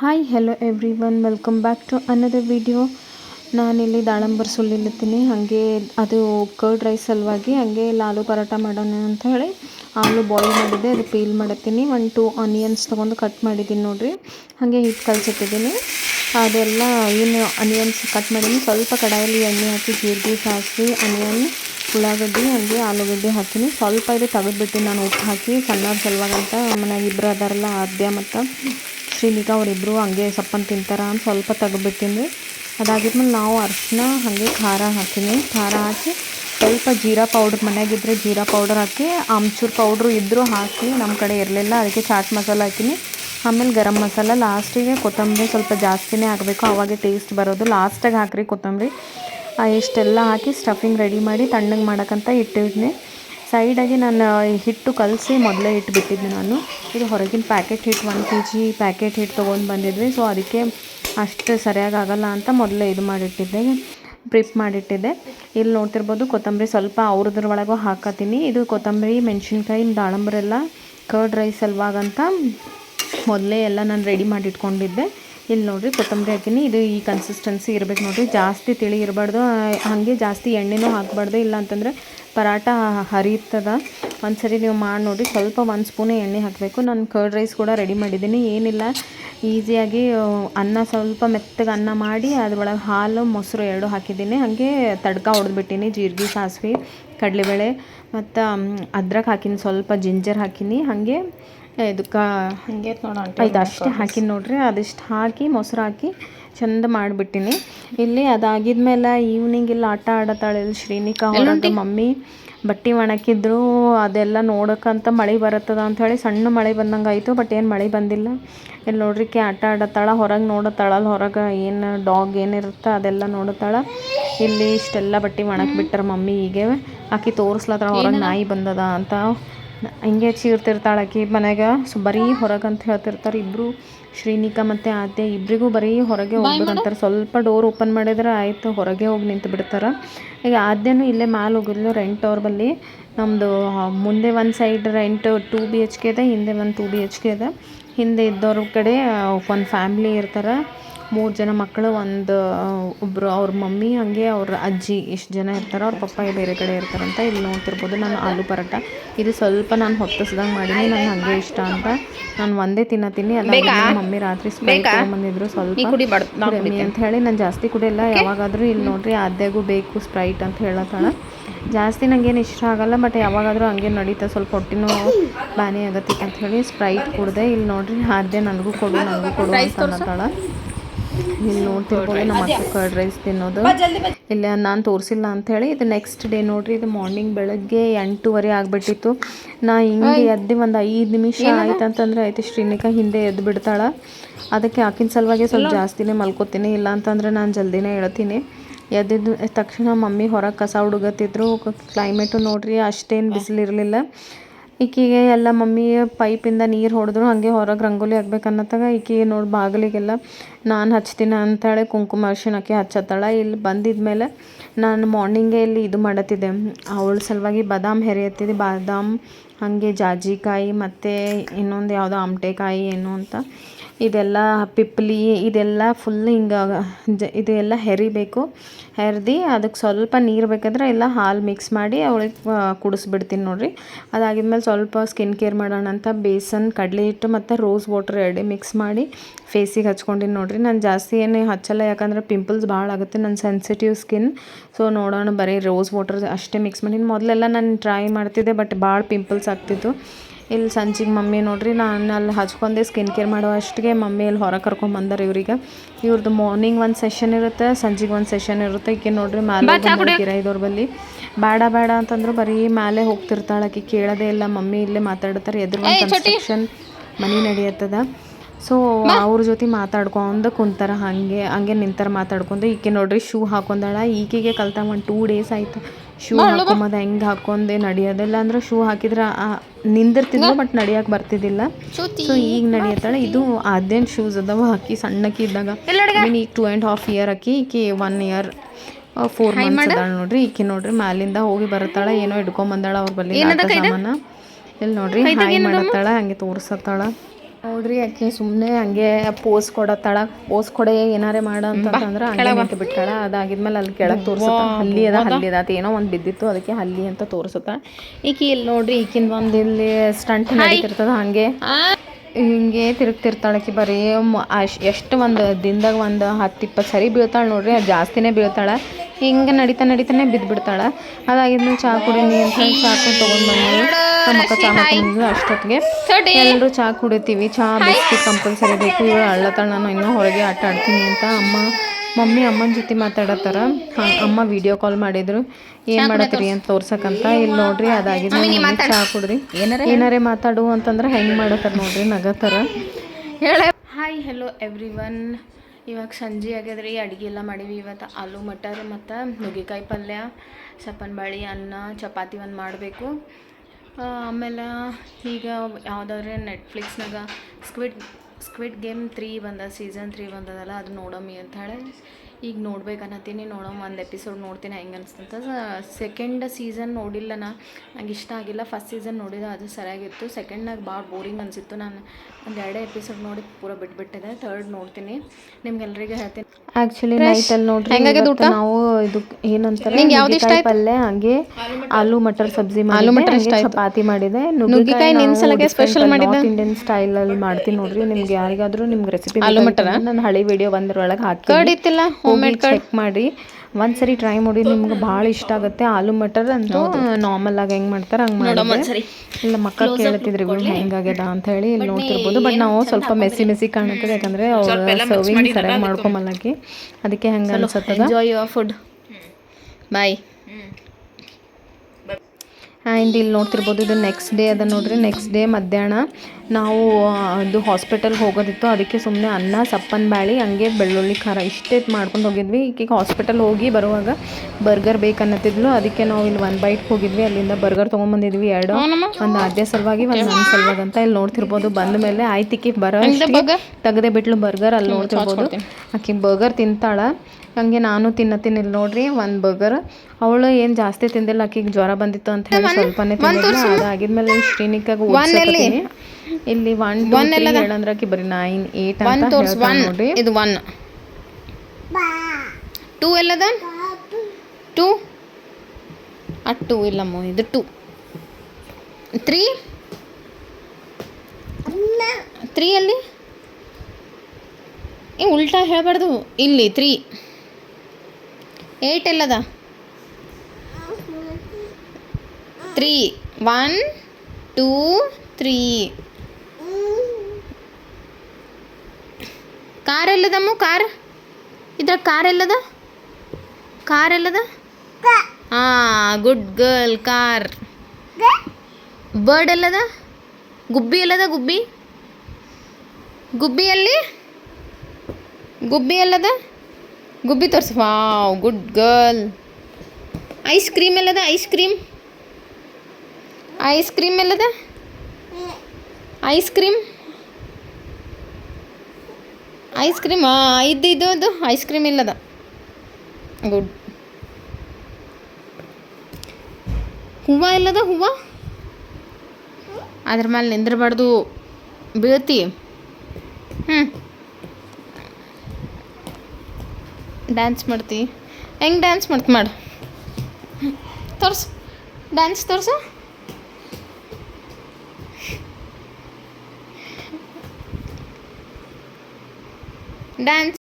Hi hello everyone welcome back to another video ನಾನಿಲ್ಲಿ ದಾಳಂಬರ್ ಸುಲ್ಲಿಲತ್ತೀನಿ ಹಾಗೆ ಅದು ಕರ್ಡ್ ರೈಸ್ ಸಲುವಾಗಿ ಹಾಗೆ ಇಲ್ಲಿ ಆಲೂ ಪರೋಟ ಮಾಡೋಣ ಅಂತ ಹೇಳಿ ಆಲೂ ಬಾಯ್ಲ್ ಮಾಡಿದ್ದೆ. ಅದು ಪೀಲ್ ಮಾಡತ್ತೀನಿ ಒಂದು ಟು ಆನಿಯನ್ಸ್ ತೊಗೊಂಡು ಕಟ್ ಮಾಡಿದ್ದೀನಿ ನೋಡಿರಿ. ಹಾಗೆ ಹಿಟ್ಟು ಕಲ್ಸಿಟ್ಟಿದ್ದೀನಿ. ಅದೆಲ್ಲ ಏನು ಆನಿಯನ್ಸ್ ಕಟ್ ಮಾಡೀನಿ. ಸ್ವಲ್ಪ ಕಡಾಯಲ್ಲಿ ಎಣ್ಣೆ ಹಾಕಿ, ಜೀರಿಗೆ ಸಾಸಿವೆ ಅನಿಯನ್ ಉಳ್ಳಾಗಡ್ಡಿ, ಹಾಗೆ ಆಲೂಗಡ್ಡೆ ಹಾಕಿನಿ. ಸ್ವಲ್ಪ ಇದು ತೆಗೆದುಬಿಟ್ಟು ನಾನು ಉಪ್ಪು ಹಾಕಿ, ಸಣ್ಣವ್ರ ಸಲುವಾಗಂತ ಮನ್ಯಾಗ ಇಬ್ಬರು ಅದಾರಲ್ಲ ಆದ್ಯ ಮತ್ತು ಶ್ರೀನಿಕಾ ಅವರಿಬ್ಬರು ಹಂಗೆ ಸಪ್ಪನ್ ತಿಂತಾರ ಅಂತ ಸ್ವಲ್ಪ ತೆಗೆದ್ಬಿಟ್ಟಿನಿ ಅದಾಗಿದ್ಮೇಲೆ ನಾವು ಅರಿಶಿನ ಹಾಗೆ ಖಾರ ಹಾಕಿನಿ ಖಾರ ಹಾಕಿ ಸ್ವಲ್ಪ ಜೀರಾ ಪೌಡ್ರ್ ಮನೆಯಾಗಿದ್ದರೆ ಜೀರಾ ಪೌಡರ್ ಹಾಕಿ, ಆಮ್ಚೂರ್ ಪೌಡ್ರು ಇದ್ದರೂ ಹಾಕಿ ನಮ್ಮ ಕಡೆ ಇರಲಿಲ್ಲ, ಅದಕ್ಕೆ ಚಾಟ್ ಮಸಾಲ ಹಾಕಿನಿ. ಆಮೇಲೆ ಗರಂ ಮಸಾಲ, ಲಾಸ್ಟಿಗೆ ಕೊತ್ತಂಬರಿ ಸ್ವಲ್ಪ ಜಾಸ್ತಿನೇ ಹಾಕಬೇಕು ಆವಾಗ ಟೇಸ್ಟ್ ಬರೋದು. ಲಾಸ್ಟಾಗಿ ಹಾಕ್ರಿ ಕೊತ್ತಂಬರಿ. ಇಷ್ಟೆಲ್ಲ ಹಾಕಿ ಸ್ಟಫಿಂಗ್ ರೆಡಿ ಮಾಡಿ ತಣ್ಣಗೆ ಮಾಡೋಕ್ಕಂತ ಇಟ್ಟಿದ್ನಿ ಸೈಡಾಗಿ ನಾನು ಹಿಟ್ಟು ಕಲಸಿ ಮೊದಲೇ ಇಟ್ಬಿಟ್ಟಿದ್ದೆ ನಾನು. ಇದು ಹೊರಗಿನ ಪ್ಯಾಕೆಟ್ ಹಿಟ್ಟು ಒನ್ ಕೆ ಜಿ ಪ್ಯಾಕೆಟ್ ಹಿಟ್ಟು ತೊಗೊಂಡು ಬಂದಿದ್ವಿ. ಸೊ ಅದಕ್ಕೆ ಅಷ್ಟು ಸರಿಯಾಗಿ ಆಗಲ್ಲ ಅಂತ ಮೊದಲೇ ಇದು ಮಾಡಿಟ್ಟಿದ್ದೆ, ಪ್ರಿಪ್ ಮಾಡಿಟ್ಟಿದ್ದೆ. ಇಲ್ಲಿ ನೋಡ್ತಿರ್ಬೋದು ಕೊತ್ತಂಬರಿ ಸ್ವಲ್ಪ ಅವ್ರದ್ರ ಒಳಗೂ ಹಾಕತ್ತೀನಿ ಇದು ಕೊತ್ತಂಬರಿ, ಮೆಣಸಿನ್ಕಾಯಿ, ದಾಳಂಬರೆಲ್ಲ, ಕರ್ಡ್ ರೈಸ್ ಅಲ್ವಾಗಂತ ಮೊದಲೇ ಎಲ್ಲ ನಾನು ರೆಡಿ ಮಾಡಿ ಇಟ್ಕೊಂಡಿದ್ದೆ ಇಲ್ಲಿ ನೋಡಿರಿ ಕೊತ್ತಂಬರಿ ಹಾಕಿನಿ. ಇದು ಈ ಕನ್ಸಿಸ್ಟೆನ್ಸಿ ಇರಬೇಕು ನೋಡಿರಿ. ಜಾಸ್ತಿ ತಿಳಿ ಇರಬಾರ್ದು. ಹಾಗೆ ಜಾಸ್ತಿ ಎಣ್ಣೆನೂ ಹಾಕಬಾರ್ದು. ಇಲ್ಲ ಅಂತಂದರೆ ಪರಾಟ ಹರಿತದ. ಒಂದು ಸರಿ ನೀವು ಮಾಡಿ ನೋಡಿರಿ. ಸ್ವಲ್ಪ ಒಂದು ಸ್ಪೂನೇ ಎಣ್ಣೆ ಹಾಕಬೇಕು. ನಾನು ಕರ್ಡ್ ರೈಸ್ ಕೂಡ ರೆಡಿ ಮಾಡಿದ್ದೀನಿ. ಏನಿಲ್ಲ, ಈಸಿಯಾಗಿ ಅನ್ನ ಸ್ವಲ್ಪ ಮೆತ್ತಗೆ ಅನ್ನ ಮಾಡಿ, ಅದರೊಳಗೆ ಹಾಲು, ಮೊಸರು ಎರಡು ಹಾಕಿದ್ದೀನಿ. ಹಾಗೆ ತಡ್ಕ ಹೊಡೆದ್ಬಿಟ್ಟಿನಿ. ಜೀರಿಗೆ, ಸಾಸಿವೆ, ಕಡಲೆಬೇಳೆ ಮತ್ತು ಅದ್ರಾಗ ಹಾಕಿನಿ ಸ್ವಲ್ಪ ಜಿಂಜರ್ ಹಾಕಿನಿ ಹಾಗೆ ಇದಕ್ಕೆ ಹಂಗೆ ನೋಡೋಣ ಇದು ಅಷ್ಟೇ ಹಾಕಿನಿ ನೋಡ್ರಿ ಅದಿಷ್ಟು ಹಾಕಿ ಮೊಸರು ಹಾಕಿ ಚಂದ ಮಾಡಿಬಿಟ್ಟಿನಿ. ಇಲ್ಲಿ ಅದಾಗಿದ್ಮೇಲೆ ಈವ್ನಿಂಗ್ ಇಲ್ಲಿ ಆಟ ಆಡತ್ತಾಳೆ ಇಲ್ಲಿ ಶ್ರೀನಿಕಾ ಅವರಂತ ಮಮ್ಮಿ ಬಟ್ಟೆ ಒಣಕಿದ್ರು ಅದೆಲ್ಲ ನೋಡೋಕ್ಕಂತ ಮಳೆ ಬರುತ್ತದ ಅಂಥೇಳಿ ಸಣ್ಣ ಮಳೆ ಬಂದಂಗೆ ಆಯಿತು ಬಟ್ ಏನು ಮಳೆ ಬಂದಿಲ್ಲ. ಇಲ್ಲಿ ನೋಡ್ರಿಕೆ ಆಟ ಆಡತ್ತಾಳ ಹೊರಗೆ ನೋಡತ್ತಾಳ ಅಲ್ಲಿ ಹೊರಗೆ ಏನು ಡಾಗ್ ಏನಿರುತ್ತೆ ಅದೆಲ್ಲ ನೋಡತ್ತಾಳ. ಇಲ್ಲಿ ಇಷ್ಟೆಲ್ಲ ಬಟ್ಟೆ ಮಾಡಕ್ ಬಿಟ್ಟಾರ ಮಮ್ಮಿ ಹೀಗೆ. ಆಕಿ ತೋರಿಸ್ಲತ್ತಾಳ ಹೊರಗೆ ನಾಯಿ ಬಂದದ ಅಂತ. ಹಿಂಗೆ ಚೀರ್ತಿರ್ತಾಳೆ ಆಕಿ ಮನ್ಯಾಗ. ಸೊ ಬರೀ ಹೊರಗೆ ಅಂತ ಹೇಳ್ತಿರ್ತಾರೆ ಇಬ್ಬರು ಶ್ರೀನಿಕಾ ಮತ್ತು ಆದ್ಯ ಇಬ್ಬರಿಗೂ ಬರೀ ಹೊರಗೆ ಹೋಗ್ಬೇಕಂತಾರೆ. ಸ್ವಲ್ಪ ಡೋರ್ ಓಪನ್ ಮಾಡಿದ್ರೆ ಆಯಿತು ಹೊರಗೆ ಹೋಗಿ ನಿಂತು ಬಿಡ್ತಾರೆ. ಈಗ ಆದ್ಯನೂ ಇಲ್ಲೇ ಮ್ಯಾಲೆ ಹೋಗಿದ್ಲು ರೆಂಟ್ ಅವ್ರ ಬಲ್ಲಿ. ನಮ್ಮದು ಮುಂದೆ ಒಂದು side rent two B H K ಇದೆ ಹಿಂದೆ ಒಂದು ಟೂ ಬಿ ಎಚ್ ಕೆ ಇದೆ. ಹಿಂದೆ ಇದ್ದವ್ರ ಕಡೆ ಒಂದು ಫ್ಯಾಮ್ಲಿ ಇರ್ತಾರೆ. ಮೂರು ಜನ ಮಕ್ಕಳು ಒಂದು ಒಬ್ಬರು ಅವ್ರ ಮಮ್ಮಿ ಹಾಗೆ ಅವ್ರ ಅಜ್ಜಿ ಎಷ್ಟು ಜನ ಇರ್ತಾರೆ ಅವ್ರ ಪಪ್ಪ ಬೇರೆ ಕಡೆ ಇರ್ತಾರಂತ ಇಲ್ಲಿ ನೋಡ್ತಿರ್ಬೋದು ನಾನು ಆಲೂ ಪರೋಟ. ಇದು ಸ್ವಲ್ಪ ನಾನು ಹೊತ್ತಿಸ್ದಂಗೆ ಮಾಡೀನಿ ನಂಗೆ ಹಾಗೆ ಇಷ್ಟ ಅಂತ. ನಾನು ಒಂದೇ ತಿನ್ನತೀನಿ ಅಲ್ಲ ಮಮ್ಮಿ ರಾತ್ರಿ ಸ್ಪ್ರೈಟ್ ಬಂದಿದ್ರು ಸ್ವಲ್ಪ. ಅಂತ ಹೇಳಿ ನಾನು ಜಾಸ್ತಿ ಕುಡಿಯಲ್ಲ ಯಾವಾಗಾದರೂ ಇಲ್ಲಿ ನೋಡ್ರಿ ಆದ್ಯಾಗೂ ಬೇಕು ಸ್ಪ್ರೈಟ್ ಅಂತ ಹೇಳತ್ತಾಳ. ಜಾಸ್ತಿ ನಂಗೇನು ಇಷ್ಟ ಆಗಲ್ಲ ಬಟ್ ಯಾವಾಗಾದರೂ ಹಂಗೆ ನಡೀತಾ ಸ್ವಲ್ಪ ಹೊಟ್ಟಿನೂ ಬಾನಿ ಆಗತ್ತೆ ಅಂತ ಹೇಳಿ ಸ್ಪ್ರೈಟ್ ಕುಡ್ದೆ ಇಲ್ಲಿ ನೋಡ್ರಿ ಆದ್ಯ ನನಗೂ ಕೊಡು ನನಗೂ ಕೊಡು ಅಂತ ಅನ್ನತ್ತಾಳ. ಇಲ್ಲಿ ನೋಡ್ತಿರ್ಬೋದು ನಮ್ಮ ಅಕ್ಕ ಕರ್ಡ್ ರೈಸ್ ತಿನ್ನೋದು. ಇಲ್ಲ ನಾನು ತೋರಿಸಿಲ್ಲ ಅಂಥೇಳಿ ಇದು ನೆಕ್ಸ್ಟ್ ಡೇ ನೋಡ್ರಿ ಇದು ಮಾರ್ನಿಂಗ್ ಬೆಳಗ್ಗೆ ಎಂಟೂವರೆ ಆಗಿಬಿಟ್ಟಿತ್ತು. ನಾ ಹಿಂಗೆ ಎದ್ದು ಒಂದು ಐದು ನಿಮಿಷ ಆಯ್ತು ಅಂತಂದ್ರೆ ಆಯ್ತು ಶ್ರೀನಿಕಾ ಹಿಂದೆ ಎದ್ದು ಬಿಡ್ತಾಳ. ಅದಕ್ಕೆ ಆಕಿನ ಸಲುವಾಗಿ ಸ್ವಲ್ಪ ಜಾಸ್ತಿನೇ ಮಲ್ಕೋತೀನಿ ಇಲ್ಲ ಅಂತಂದ್ರೆ ನಾನು ಜಲ್ದಿನೇ ಹೇಳ್ತೀನಿ. ಎದ್ದಿದ್ದು ತಕ್ಷಣ ಮಮ್ಮಿ ಹೊರಗೆ ಕಸ ಹುಡುಗತ್ತಿದ್ರು ಕ್ಲೈಮೇಟು ನೋಡ್ರಿ ಅಷ್ಟೇನು ಬಿಸಿಲಿರಲಿಲ್ಲ. ಈಕಿಗೆ ಎಲ್ಲ ಮಮ್ಮಿ ಪೈಪಿಂದ ನೀರು ಹೊಡೆದ್ರು, ಹಾಗೆ ಹೊರಗೆ ರಂಗೋಲಿ ಹಾಕ್ಬೇಕನ್ನತ್ತಾಗ ಈಕಿಗೆ ನೋಡಿ ಬಾಗಿಲಿಗೆಲ್ಲ, ನಾನು ಹಚ್ತೀನಿ ಅಂತಾಳೆ ಕುಂಕುಮ ಅರ್ಶಿನ ಆಕಿ ಹಚ್ಚತ್ತಾಳ. ಇಲ್ಲಿ ಬಂದಿದ್ಮೇಲೆ ನಾನು ಮಾರ್ನಿಂಗೇ ಇಲ್ಲಿ ಇದು ಮಾಡತ್ತಿದ್ದೆ. ಅವಳ ಸಲುವಾಗಿ ಬಾದಾಮ್ ಹೆರಿಯತ್ತಿದ್ದೆ. ಬಾದಾಮ್ ಹಾಗೆ ಜಾಜಿಕಾಯಿ ಮತ್ತು ಇನ್ನೊಂದು ಯಾವುದೋ ಆಮಟೆಕಾಯಿ ಏನು ಅಂತ. ಇದೆಲ್ಲ ಪಿಪ್ಲಿ, ಇದೆಲ್ಲ ಫುಲ್ ಹಿಂಗೆ ಜ ಇದು ಎಲ್ಲ ಹೆರಿಬೇಕು. ಹೆರ್ದು ಅದಕ್ಕೆ ಸ್ವಲ್ಪ ನೀರು ಬೇಕಾದ್ರೆ ಎಲ್ಲ ಹಾಲು ಮಿಕ್ಸ್ ಮಾಡಿ ಅವಳಿಗೆ ಕುಡಿಸ್ಬಿಡ್ತೀನಿ ನೋಡಿರಿ. ಅದಾಗಿದ್ಮೇಲೆ ಸ್ವಲ್ಪ ಸ್ಕಿನ್ ಕೇರ್ ಮಾಡೋಣ ಅಂತ ಬೇಸನ್, ಕಡಲೆ ಹಿಟ್ಟು ಮತ್ತು ರೋಸ್ ವಾಟರ್ ಎರಡು ಮಿಕ್ಸ್ ಮಾಡಿ ಫೇಸಿಗೆ ಹಚ್ಕೊಂಡಿನಿ ನೋಡಿರಿ. ನಾನು ಜಾಸ್ತಿ ಏನು ಹಚ್ಚಲ್ಲ, ಯಾಕಂದ್ರೆ ಪಿಂಪಲ್ಸ್ ಭಾಳ ಆಗುತ್ತೆ ನನ್ನ ಸೆನ್ಸಿಟಿವ್ ಸ್ಕಿನ್ ಸೊ ನೋಡೋಣ ಬರೀ ರೋಸ್ ವಾಟರ್ ಅಷ್ಟೇ ಮಿಕ್ಸ್ ಮಾಡಿ. ಮೊದಲೆಲ್ಲ ನಾನು ಟ್ರೈ ಮಾಡ್ತಿದ್ದೆ ಬಟ್ ಭಾಳ ಪಿಂಪಲ್ಸ್ ಆಗ್ತಿತ್ತು. ಇಲ್ಲಿ ಸಂಜೆಗೆ ಮಮ್ಮಿ ನೋಡ್ರಿ ನಾನು ಅಲ್ಲಿ ಹಚ್ಕೊಂಡೆ ಸ್ಕಿನ್ ಕೇರ್ ಮಾಡೋ ಅಷ್ಟಿಗೆ ಮಮ್ಮಿ ಇಲ್ಲಿ ಹೊರಗೆ ಕರ್ಕೊಂಬಂದಾರೆ ಇವ್ರಿಗೆ. ಇವ್ರದ್ದು ಮಾರ್ನಿಂಗ್ ಒಂದು ಸೆಷನ್ ಇರುತ್ತೆ ಸಂಜೆಗೆ ಒಂದು ಸೆಷನ್ ಇರುತ್ತೆ. ಈಕೆ ನೋಡ್ರಿ ಮ್ಯಾಲೆ ಕಿರಾಯಿದವ್ರ ಬಲ್ಲಿ. ಬೇಡ ಬೇಡ ಅಂತಂದ್ರೆ ಬರೀ ಮ್ಯಾಲೆ ಹೋಗ್ತಿರ್ತಾಳೆ ಆಕಿ. ಕೇಳೋದೇ ಇಲ್ಲ ಮಮ್ಮಿ ಇಲ್ಲೇ ಮಾತಾಡ್ತಾರೆ. ಎದುರು ಒಂದು ಕನ್ಸ್ಟ್ರಕ್ಷನ್ ಮನೆ ನಡೆಯತ್ತದ. ಸೊ ಅವ್ರ ಜೊತೆ ಮಾತಾಡ್ಕೊಂಡು ಕುಂತಾರ ಹಾಗೆ ಹಂಗೆ ನಿಂತಾರ ಮಾತಾಡ್ಕೊಂಡು. ಈಕೆ ನೋಡ್ರಿ ಶೂ ಹಾಕೊಂಡಾಳ. ಈಕೆಗೆ ಕಲ್ತ ಒಂದು ಟೂ ಡೇಸ್ ಆಯ್ತು. ಶೂ ಹಾಕೊಂಬದು ಹೆಂಗ್ ಹಾಕೊಂಡೆ ನಡೆಯೋದಿಲ್ಲ ಅಂದ್ರೆ ಶೂ ಹಾಕಿದ್ರೆ ನಿಂದಿರ್ತಿದ್ಲು ಬಟ್ ನಡಿಯಕ್ಕೆ ಬರ್ತಿದ್ದಿಲ್ಲ. ಸೊ ಈಗ ನಡಿಯತ್ತಾಳೆ. ಇದು ಆದ್ಯನ್ ಶೂಸ್ ಅದಾವ ಹಾಕಿ ಸಣ್ಣಕ್ಕೆ ಇದ್ದಾಗ. ಮೀನ್ ಈಗ ಟೂ ಆ್ಯಂಡ್ ಹಾಫ್ ಇಯರ್ ಹಾಕಿ ಈಕಿ ಒನ್ ಇಯರ್ ಫೋರ್ ಮಂತ್ಸ್ ಅದಾಳ ನೋಡ್ರಿ. ಈಕಿ ನೋಡ್ರಿ ಮ್ಯಾಲಿಂದ ಹೋಗಿ ಬರತ್ತಾಳ ಏನೋ ಹಿಡ್ಕೊಂಬಂದಾಳ ಅವ್ರ ಬಲ್ಲಿ ಸಾಮಾನ. ಇಲ್ಲಿ ನೋಡ್ರಿ ಹಾಯ್ ಮಾಡತ್ತಾಳ ಹಂಗೆ ತೋರ್ಸತ್ತಾಳ. ನೋಡ್ರಿ ಆಕೆ ಸುಮ್ಮನೆ ಹಂಗೆ ಪೋಸ್ ಕೊಡತ್ತಾಳ ಪೋಸ್ ಕೊಡೆ ಏನಾರೇ ಮಾಡ ಅಂತಂದ್ರೆ ಹಂಗೆ ಬಿಟ್ಕಳ ಬಿಟ್ಟಾಳ ಅದಾಗಿದ್ಮೇಲೆ ಅಲ್ಲಿ ಕೆಳಗೆ ತೋರಿಸುತ್ತ. ಹಲ್ಲಿ ಅದ ಹಲ್ಲಿ ಅದ ಏನೋ ಒಂದು ಬಿದ್ದಿತ್ತು ಅದಕ್ಕೆ ಹಲ್ಲಿ ಅಂತ ತೋರಿಸುತ್ತ. ಈಕಿ ಇಲ್ಲಿ ನೋಡ್ರಿ ಈಕಿಂದ ಒಂದು ಇಲ್ಲಿ ಸ್ಟಂಟ್ ನಡೀತಿರ್ತದ ಹಂಗೆ. ಹಿಂಗೆ ತಿರುಗ್ತಿರ್ತಾಳೆ ಆಕಿ ಬರೀ ಎಷ್ಟು ಒಂದು ದಿನದಾಗ ಒಂದು ಹತ್ತು ಇಪ್ಪತ್ತು ಸರಿ ಬೀಳ್ತಾಳೆ ನೋಡ್ರಿ ಅದು ಜಾಸ್ತಿನೇ ಬೀಳ್ತಾಳೆ. ಹಿಂಗೆ ನಡಿತಾ ನಡಿತಾನೆ ಬಿದ್ದು ಬಿಡ್ತಾಳೆ ಅದಾಗಿದ್ಮೇಲೆ ಚಹಾ ಕುಡೀನಿ ಅಂತ ಚಾಕು ಚಹಾ ಕುಡ್ ತೊಗೊಂಡು ಬಂದ್ಮೇಲೆ ನಮ್ಮ ಅಕ್ಕ ಚಹಾ ಅಷ್ಟೊತ್ತಿಗೆ. ಎಲ್ಲರೂ ಚಹಾ ಕುಡಿತೀವಿ. ಚಹಾ ಬಿಸ್ಕಿಟ್ ಕಂಪಲ್ಸರಿ ಬೇಕು. ಇವಳು ಅಳ್ಳತಾಳ ನಾನು ಇನ್ನೂ ಹೊರಗೆ ಆಟ ಆಡ್ತೀನಿ ಅಂತ ಅಮ್ಮ ಮಮ್ಮಿ ಅಮ್ಮನ ಜೊತೆ ಮಾತಾಡತ್ತಾರ. ಹ- ಅಮ್ಮ ವಿಡಿಯೋ ಕಾಲ್ ಮಾಡಿದ್ರು. ಏನು ಮಾಡತ್ತೀರಿ ಅಂತ ತೋರ್ಸಕಂತ ಇಲ್ಲಿ ನೋಡ್ರಿ ಅದಾಗಿದ್ಮೇಲೆ ಚಹಾ ಕುಡ್ರಿ ಏನಾರೇ? ಮಾತಾಡು ಅಂತಂದ್ರೆ ಹೆಂಗೆ ಮಾಡತ್ತಾರ ನೋಡ್ರಿ ನಗತ್ತಾರ. ಹಾಯ್ ಹೆಲೋ ಎವ್ರಿ ಒನ್ ಇವಾಗ ಸಂಜೆ ಆಗ್ಯದ್ರಿ, ಅಡುಗೆ ಎಲ್ಲ ಮಾಡೀವಿ. ಇವತ್ತು ಆಲೂ ಮಟರ್ ಮತ್ತು ನುಗ್ಗೆಕಾಯಿ ಪಲ್ಯ ಸಪ್ಪನ್ ಬಾಳಿ ಅನ್ನ, ಚಪಾತಿ ಒಂದು ಮಾಡಬೇಕು. ಆಮೇಲೆ ಈಗ ಯಾವುದಾದ್ರೆ ನೆಟ್ಫ್ಲಿಕ್ಸ್ನಾಗ ಸ್ಕ್ವಿಡ್ ಸ್ಕ್ವಿಡ್ ಗೇಮ್ ತ್ರೀ ಬಂದ ಸೀಸನ್ ತ್ರೀ ಬಂದದಲ್ಲ, ಅದು ನೋಡಮ್ಮಿ ಅಂತ ಹೇಳಿ. ಈಗ ನೋಡ್ಬೇಕನ್ನತ್ತೀನಿ. ನೋಡೋ ಒಂದು ಎಪಿಸೋಡ್ ನೋಡ್ತೀನಿ ಹೆಂಗೆ ಅನಿಸ್ತಂತ. ಸೆಕೆಂಡ್ ಸೀಸನ್ ನೋಡಿಲ್ಲ ನಾ. ನಂಗೆ ಇಷ್ಟ ಆಗಿಲ್ಲ. ಫಸ್ಟ್ ಸೀಸನ್ ನೋಡಿದ ಅದು ಸರಿಯಾಗಿತ್ತು. ಸೆಕೆಂಡ್ನಾಗ ಭಾಳ ಬೋರಿಂಗ್ ಅನಿಸಿತ್ತು. ನಾನು ಒಂದು ಎರಡೇ ಎಪಿಸೋಡ್ ನೋಡಿ ಪೂರ ಬಿಟ್ಬಿಟ್ಟಿದೆ. ಥರ್ಡ್ ನೋಡ್ತೀನಿ. ನಿಮ್ಗೆಲ್ರಿಗೂ ಹೇಳ್ತೀನಿ. ಆ್ಯಕ್ಚುಲಿ ನೈಟಲ್ಲಿ ನೋಡ್ರಿ ನಾವು ಇದು ಏನಂತಾರೆ? ನುಗ್ಗೆಕಾಯಿ ಪಲ್ಯ ಹಂಗೆ ಆಲೂ ಮಟರ್ ಸಬ್ಜಿ ಆಲೂ ಮಟರ್ ಚಪಾತಿ ಮಾಡಿದೆ. ನುಗ್ಗಿಕಾಯಿ ನಿನ್ನ ಸ್ಪೆಷಲ್ ಮಾಡಿದ್ದೆ? ಇಂಡಿಯನ್ ಸ್ಟೈಲ್ ಅಲ್ಲಿ ಮಾಡ್ತೀನಿ ನೋಡ್ರಿ. ನಿಮ್ಗೆ ಯಾರಿಗಾದ್ರೂ ನಿಮ್ಗೆ ರೆಸಿಪಿ ಆಲೂ ಮಟರ್? ನನ್ನ ಹಳೆ ವಿಡಿಯೋ ಬಂದ್ರೊಳಗೆ ಹಾಕಿ ಹೋಮ್. ಮೇಡ್ ಚೆಕ್ ಮಾಡಿ. ಒಂದ್ಸರಿ ಟ್ರೈ ಮಾಡಿ ನಿಮ್ಗೆ ಭಾಳ ಇಷ್ಟ ಆಗುತ್ತೆ. ಆಲೂ ಮಟರ್ ಅಂತೂ ನಾರ್ಮಲ್ ಆಗಿ ಹೆಂಗೆ ಮಾಡ್ತಾರೆ ಹಂಗೆ ಮಾಡಿ ಇಲ್ಲ ಮಕ್ಕಳು ಕೇಳ್ತಿದ್ರು ಇವ್ರು ಹೆಂಗಾಗ್ಯದ ಅಂತ ಹೇಳಿ ಇಲ್ಲಿ ನೋಡ್ತಿರ್ಬೋದು. ಬಟ್ ನಾವು ಸ್ವಲ್ಪ ಮೆಸ್ಸಿ ಮೆಸ್ಸಿ ಕಾಣುತ್ತದೆ ಯಾಕಂದ್ರೆ ಸರ್ವಿಂಗ್ ಸರಿಯಾಗಿ ಮಾಡ್ಕೊಂಬಲ್ಲಕಿ ಅದಕ್ಕೆ ಹೆಂಗೆ ಅನ್ಸತ್ತದ? ಫುಡ್ ಬಾಯ್ ಆ್ಯಂಡ್ ಇಲ್ಲಿ ನೋಡ್ತಿರ್ಬೋದು ಇದು ನೆಕ್ಸ್ಟ್ ಡೇ ಅದ ನೋಡ್ರಿ. ನೆಕ್ಸ್ಟ್ ಡೇ ಮಧ್ಯಾಹ್ನ ನಾವು ಅದು ಹಾಸ್ಪಿಟಲ್ಗೆ ಹೋಗೋದಿತ್ತು. ಅದಕ್ಕೆ ಸುಮ್ಮನೆ ಅನ್ನ ಸಪ್ಪನ್ ಬ್ಯಾಳಿ ಹಂಗೆ ಬೆಳ್ಳುಳ್ಳಿ ಖಾರ ಇಷ್ಟೇ ಮಾಡ್ಕೊಂಡು ಹೋಗಿದ್ವಿ. ಈಗೀಗ ಹಾಸ್ಪಿಟಲ್ ಹೋಗಿ ಬರುವಾಗ ಬರ್ಗರ್ ಬೇಕನ್ನತ್ತಿದ್ಲು. ಅದಕ್ಕೆ ನಾವು ಇಲ್ಲಿ ಒನ್ ಬೈಟ್ಗೆ ಹೋಗಿದ್ವಿ. ಅಲ್ಲಿಂದ ಬರ್ಗರ್ ತೊಗೊಂಬಂದಿದ್ವಿ. ಎರಡು. ಒಂದು ಆದ್ಯ ಸಲುವಾಗಿ ಒಂದು ನನ್ನ ಸಲುವಾಗಿ ಅಂತ ಇಲ್ಲಿ ನೋಡ್ತಿರ್ಬೋದು. ಬಂದ ಮೇಲೆ ಆಯ್ತಿಕ್ಕಿ ಬರೋ ತೆಗೆದೇ ಬಿಟ್ಲು ಬರ್ಗರ್ ಅಲ್ಲಿ ನೋಡ್ತಿರ್ಬೋದು. ಆಕೆ ಬರ್ಗರ್ ತಿಂತಾಳ. ಹಂಗೆ ನಾನು ತಿನ್ನತ್ತೀನಿ ಇಲ್ಲಿ ನೋಡ್ರಿ ಒಂದು ಬರ್ಗರ್ ಅವಳು ಏನು ಜಾಸ್ತಿ ತಿಂದಿಲ್ಲ ಆಕಿಗೆ ಜ್ವರ ಬಂದಿತ್ತು ಅಂತ ಹೇಳಿ ಸ್ವಲ್ಪನೇ ಆಗಿದ್ಮೇಲೆ ಅದಾಗಿದ್ಮೇಲೆ ಶ್ರೀನಿಕಾಗ ಇಲ್ಲಿ ಒನ್ ಟೂ ಹೇಳಂದ್ರೆ ಆಕಿ ಬರೀ ನೈನ್ ಏಟ್ ಅಂತ ನೋಡ್ರಿ. ಇದು ಒನ್ ಟೂ ಎಲ್ಲದ? ಟೂ ಅಟ್ ಟೂ ಇಲ್ಲಮ್ಮ ಇದು ಟೂ ತ್ರೀ ತ್ರೀ ಅಲ್ಲಿ? ಏ ಉಲ್ಟಾ ಹೇಳಬಾರ್ದು. ಇಲ್ಲಿ ತ್ರೀ ಏಟ್ ಎಲ್ಲದ? Three. One, two, three. Car ಎಲ್ಲದಮ್ಮ? Car? ಇದ್ರ ಕಾರ್ ಎಲ್ಲದ? ಕಾರ್ ಎಲ್ಲದ? ಹಾ, ಗುಡ್ ಗರ್ಲ್ ಕಾರ್. ಬರ್ಡ್ ಎಲ್ಲದ? ಗುಬ್ಬಿ ಎಲ್ಲದ ಗುಬ್ಬಿ? ಗುಬ್ಬಿಯಲ್ಲಿ ಗುಬ್ಬಿ ಎಲ್ಲದ? ಗುಬ್ಬಿ ತೋರಿಸು. Wow, good girl. Ice cream ಎಲ್ಲದ? Ice cream? ಐಸ್ ಕ್ರೀಮ್ ಎಲ್ಲದ? Ice cream? ಐಸ್ ಕ್ರೀಮ್ ಇದು ಇದು, ಅದು ಐಸ್ ಕ್ರೀಮ್ ಇಲ್ಲದ. ಗುಡ್. ಹೂವ ಇಲ್ಲದ ಹೂವ? ಅದ್ರ ಮೇಲೆ ನಿಂದ್ರಬಾರ್ದು. ಬೀಳ್ತಿ. ಹ್ಞೂ ಡ್ಯಾನ್ಸ್ ಮಾಡ್ತಿ. ಹೆಂಗೆ ಡ್ಯಾನ್ಸ್ ಮಾಡ್ತಿ ಮಾಡು. ತೋರ್ಸು. ಡ್ಯಾನ್ಸ್ ತೋರ್ಸು. ಡ್ಯಾನ್ಸ್